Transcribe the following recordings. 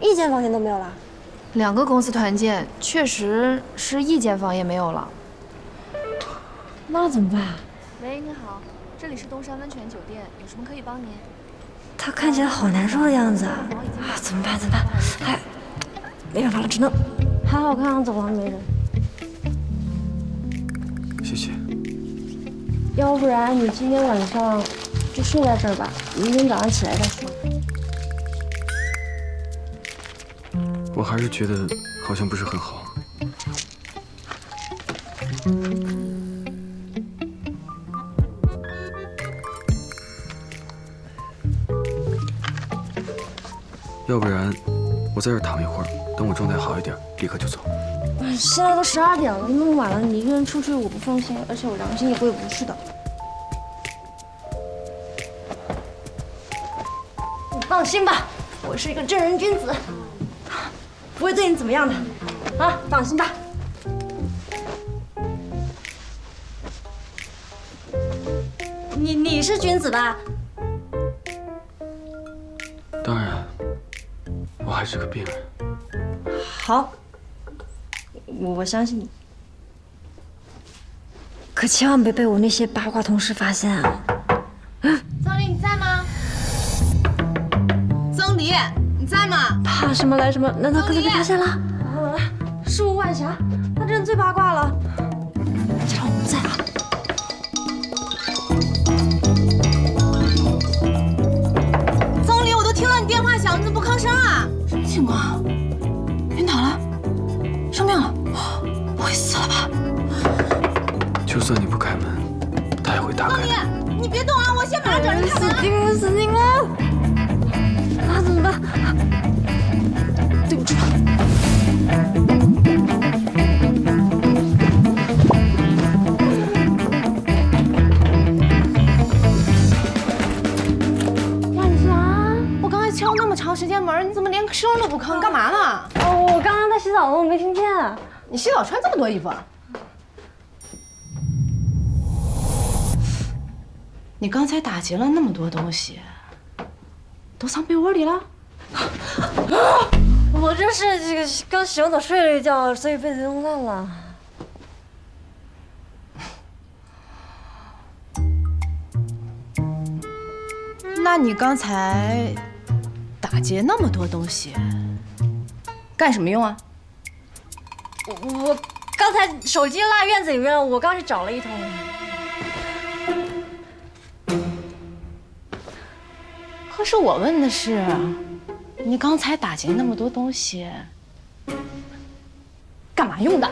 一间房间都没有了。两个公司团建，确实是一间房也没有了。那怎么办？喂，你好，这里是东山温泉酒店，有什么可以帮您？他看起来好难受的样子啊！啊，怎么办？怎么办？哎，没办法了，只能……还好刚刚走廊没人，谢谢。要不然你今天晚上就睡在这儿吧，明天早上起来再说。我还是觉得好像不是很好。要不然我在这躺一会儿，等我状态好一点，立刻就走。现在都十二点了，那么晚了，你一个人出去我不放心，而且我良心也过意不去的。你放心吧，我是一个正人君子，不会对你怎么样的，啊，放心吧。你你是君子吧？当然，我还是个病人。好，我我相信你。可千万别被我那些八卦同事发现啊！怕什么来什么？难道哥哥被发现了？完了完了，事无万暇，他这人最八卦了。既然我们在啊，曾黎，我都听到你电话响，你怎么不吭声啊？什么情况？晕倒了？生病了？不会死了吧？就算你不开门，他也会打开的。你别动啊，我先马上找人开门。死定了，死定了！那怎么办？对不住了。万霞，我刚才敲那么长时间门，你怎么连个声都不吭？干嘛呢？哦，我刚刚在洗澡，我没听见。你洗澡穿这么多衣服啊？你刚才打劫了那么多东西，都藏被窝里了？我这是这个刚洗完澡睡了一觉，所以被子弄烂了。那你刚才打劫那么多东西，干什么用啊？我我刚才手机落院子里面了，我刚去找了一通。可是我问的是，你刚才打劫那么多东西，干嘛用的？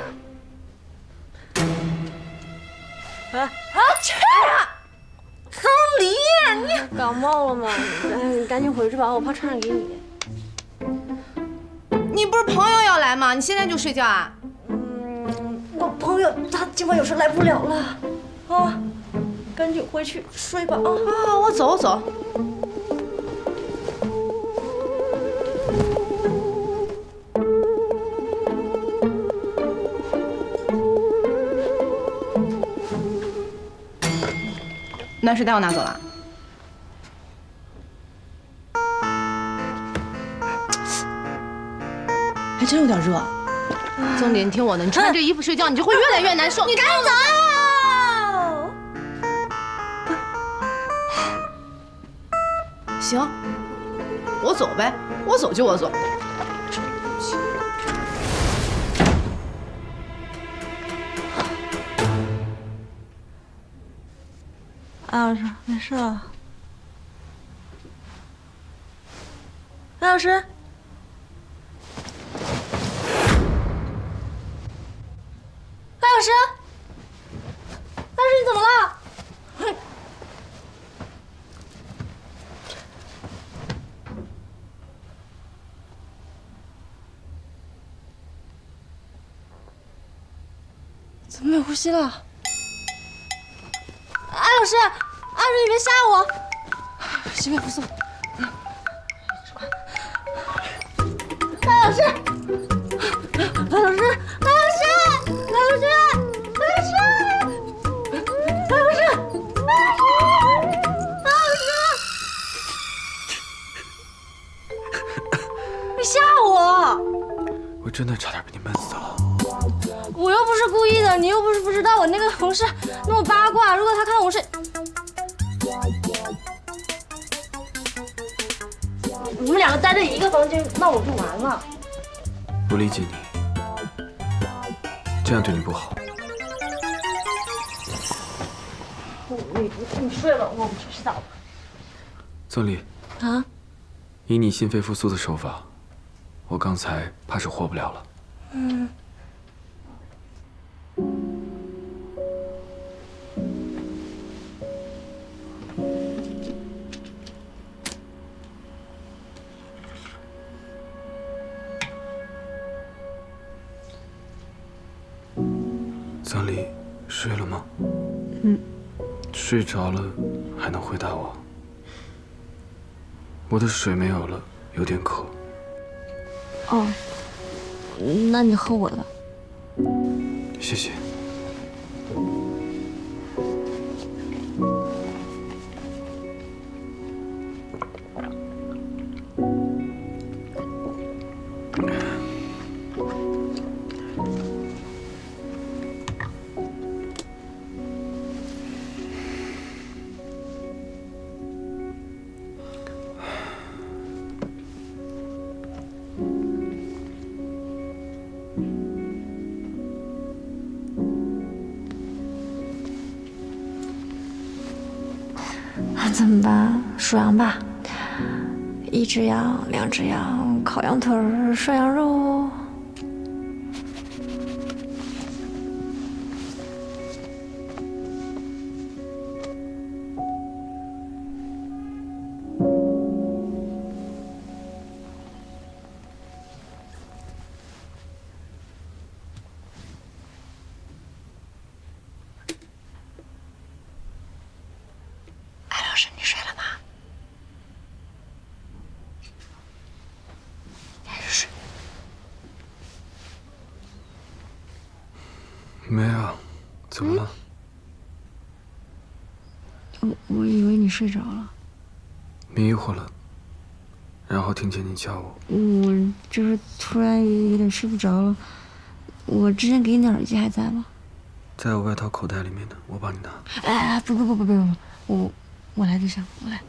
啊啊！去啊！曾黎，你感冒了吗？哎，你赶紧回去吧，我怕传染给你。你不是朋友要来吗？你现在就睡觉啊？嗯，我朋友他今晚有事来不了了，啊，赶紧回去睡吧啊！啊，我走我走。暖水袋我拿走了。还真有点热。宋姐，你，听我的，你穿这衣服睡觉，你就会越来越难受。你赶紧走！行，我走呗，我走就我走。安老师，没事了。安老师，安老师，安老师，你怎么了？怎么没有呼吸了？是阿瑞你别吓我行了不送。你你睡了，我去洗澡吧。曾丽，啊？以你心肺复苏的手法，我刚才怕是活不了了。嗯。睡着了还能回答我？我的水没有了，有点渴。哦，那你喝我的吧。谢谢。怎么办？数羊吧，一只羊，两只羊，烤羊腿，涮羊肉。艾老师，你睡了吗？还是睡。没有，怎么了？我我以为你睡着了，迷糊了，然后听见你叫我。我就是突然有点睡不着了。我之前给你的耳机还在吗？在我外套口袋里面呢，我帮你拿。哎哎，不不不不不不，我我来就行，我来。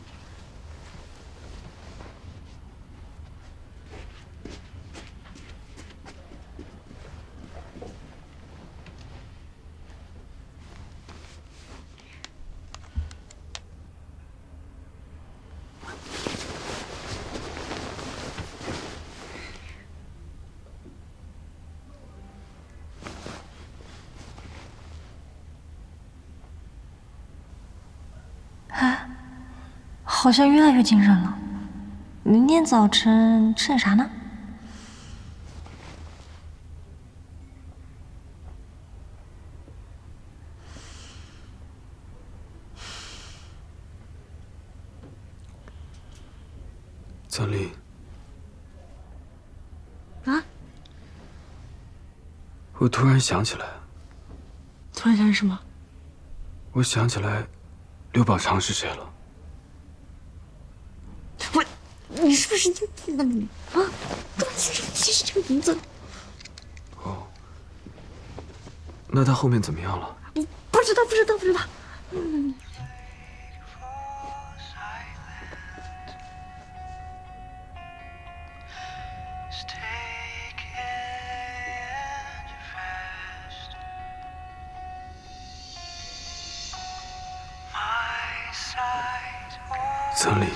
好像越来越精神了。明天早晨吃点啥呢？曾丽，啊？我突然想起来，突然想起什么？我想起来，刘宝长是谁了。我，你是不是就记得你啊？怎么记记是这个名字？哦，那他后面怎么样了？我不知道，不知道，不知道。嗯。曾丽，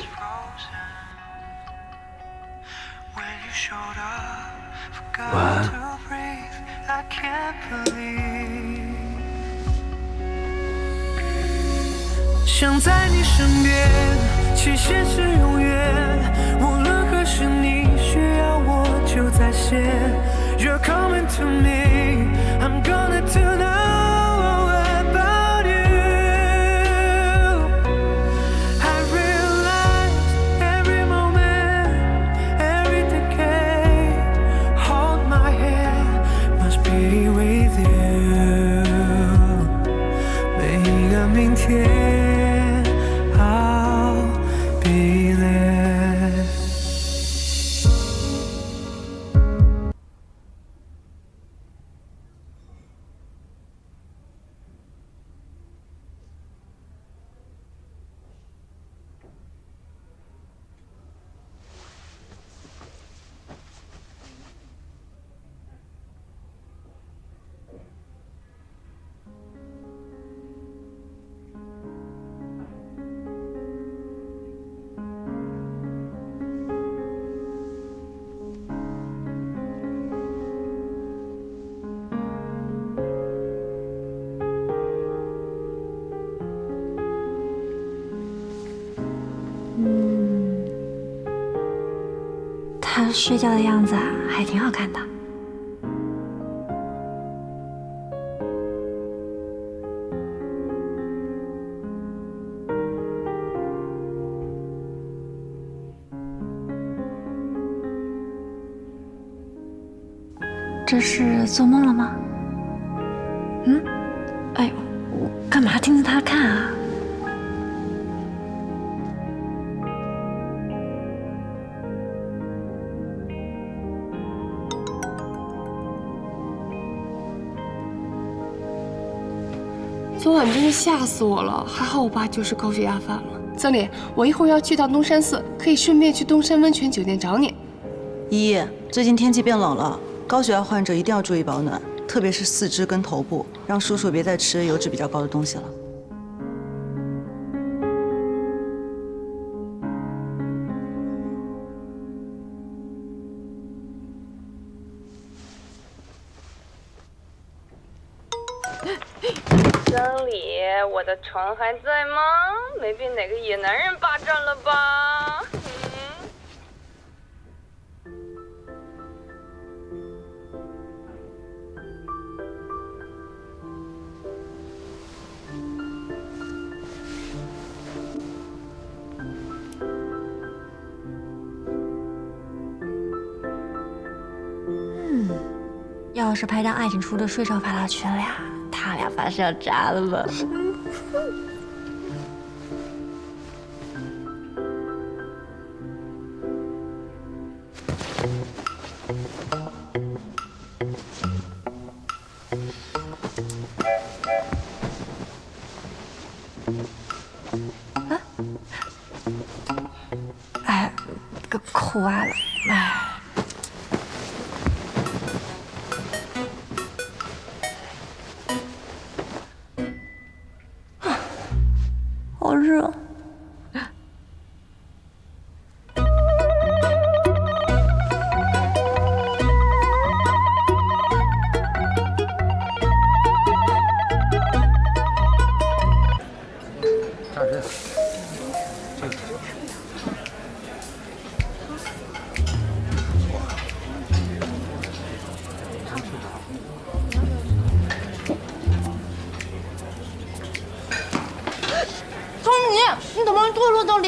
想在你身边，期限是永远。无论何时你需要我，就在线。You're coming to me, I'm gonna tonight. 他睡觉的样子，还挺好看的。这是做梦了吗？嗯？哎，我干嘛盯着他看啊？昨晚真是吓死我了，还好我爸就是高血压犯了。曾理，我一会儿要去趟东山寺，可以顺便去东山温泉酒店找你。依依，最近天气变冷了，高血压患者一定要注意保暖，特别是四肢跟头部，让叔叔别再吃油脂比较高的东西了。床还在吗？没被哪个野男人霸占了吧？嗯。要是拍张爱情出的睡照发到群里啊，他俩发誓要炸了吧？哎，个裤袜了，哎。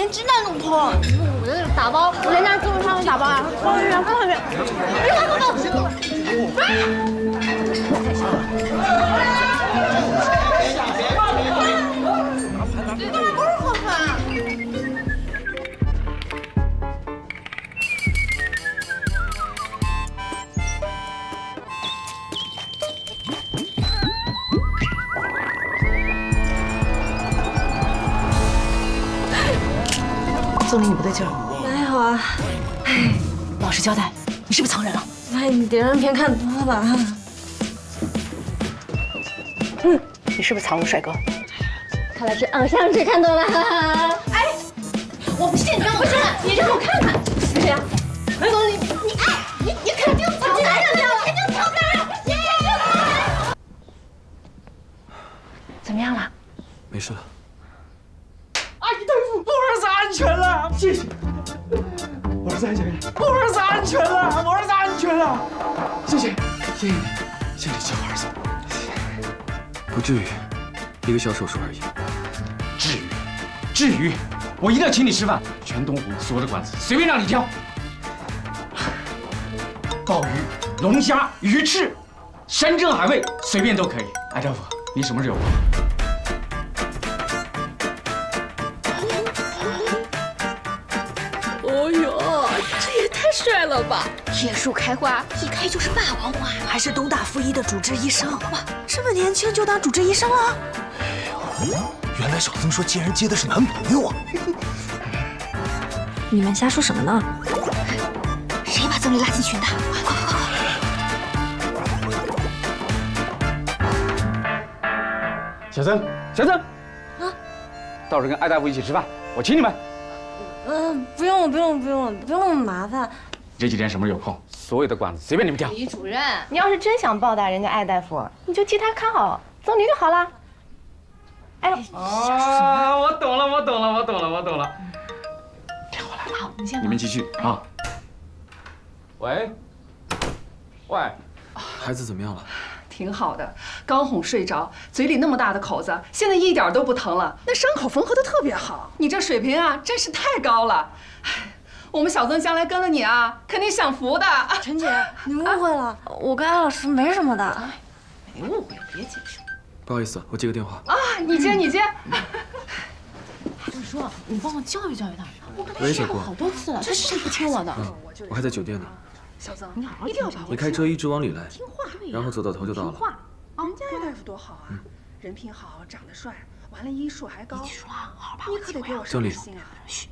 鸡蛋都偷？我在这打包，我在家猪肉上面打包啊！放这边，放这边，别看不到。这宋林，你不对劲儿。哪有啊？哎老实交代，你是不是藏人了？哎，你谍战片看多了吧？你是不是藏了帅哥？看来是偶像剧看多了。哎，我不信，你让我看，你让我看看。对呀，总你，你哎，你你肯定藏男人了，肯定藏男人，你肯定藏男人。怎么样了？没事了。谢，谢谢你，谢谢你救我儿子。不至于，一个小手术而已。至于，至于，我一定要请你吃饭。全东湖所有的馆子随便让你挑，鲍鱼、龙虾、鱼翅、山珍海味随便都可以。艾大夫，你什么时候？了吧！铁树开花，一开就是霸王花。还是东大附一的主治医生，哇，这么年轻就当主治医生了？哎呦原来小曾说竟然接的是男朋友啊！你们瞎说什么呢？谁把曾丽拉进群的？快快快快！小曾，小曾，啊，到时候跟艾大夫一起吃饭，我请你们。嗯，不用不用不用不用那么麻烦。这几天什么时候有空，所有的馆子随便你们挑。李主任，你要是真想报答人家艾大夫，你就替他看好曾黎就好了。哎，啊，我懂了，我懂了，我懂了，我懂了。电话来了，好，你先你们继续啊。喂，喂，孩子怎么样了？挺好的，刚哄睡着，嘴里那么大的口子，现在一点都不疼了，那伤口缝合的特别好。你这水平啊，真是太高了。哎我们小曾将来跟了你啊，肯定享福的。陈姐，你误会了，我跟艾老师没什么的。没误会，别解释不好意思，我接个电话。啊！你接，你接。我说，你帮我教育教育他。我跟他说过，好多次了，他是不听我的。嗯，我还在酒店呢。小曾，你好好一定要把握你开车一直往里来，听话，然后走到头就到了。听话。人家艾大夫多好啊，人品好，长得帅，完了医术还高。你好好把你可得给我经理上心啊！嘘。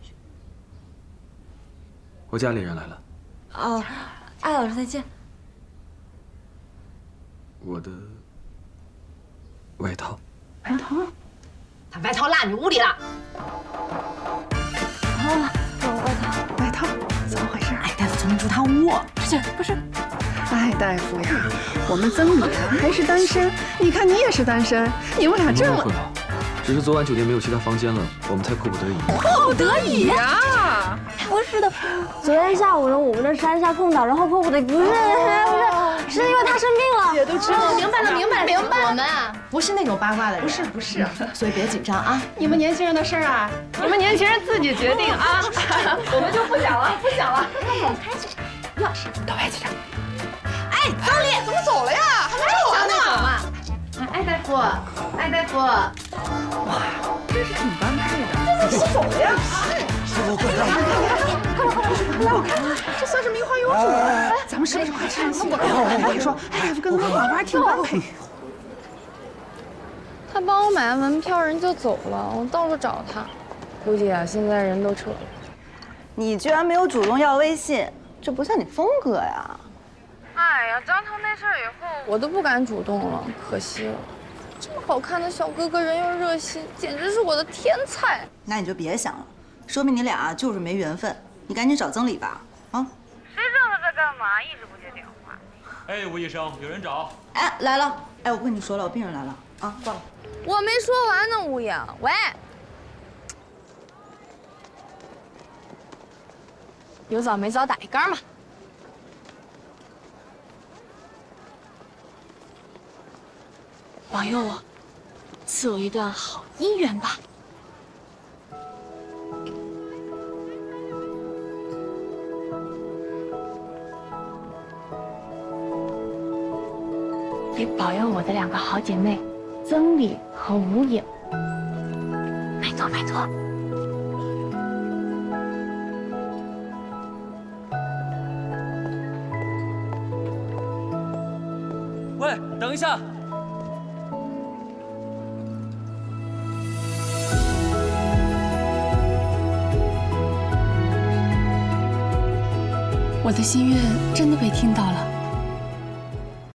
我家里人来了，哦，艾老师再见。我的外套。外套，他外套落你屋里了。哦，我外套。外套，怎么回事？艾大夫曾经住他屋，这不是，艾大夫呀，我们曾理啊还是单身，你看你也是单身，你们俩这么误会了？只是昨晚酒店没有其他房间了，我们才迫不得已。迫不得已呀。不是的，昨天下午呢，我们在山下碰到，然后迫不得已，不是，不是，是因为他生病了。姐都知道，明白了，明白了，明白了。我们啊不是那种八卦的人，不是不是，所以别紧张啊。你们年轻人的事儿啊，你们年轻人自己决定啊，我们就不讲了，不讲了。到外去哎，张丽怎么走了呀？还没走完呢。哎，艾大夫，哎大夫，哇真是挺般配的，怎么走了呀？来，我看看，这算是名花有主了。咱们是不是快趁机？我跟你说，大夫跟老板挺般配。他帮我买完门票，人就走了，我到处找他，估计啊，现在人都撤了。你居然没有主动要微信，这不像你风格呀！哎呀，张涛那事儿以后，我都不敢主动了，可惜了。这么好看的小哥哥，人又热心，简直是我的天才。那你就别想了，说明你俩就是没缘分。你赶紧找曾理吧，啊！谁知道他在干嘛，一直不接电话。哎，吴医生，有人找。哎，来了！哎，我跟你说了，我病人来了啊，挂了。我没说完呢，吴影。喂，有早没早打一杆嘛。保佑我，赐我一段好姻缘吧。也保佑我的两个好姐妹，曾理和吴影。拜托拜托。喂，等一下。我的心愿真的被听到了。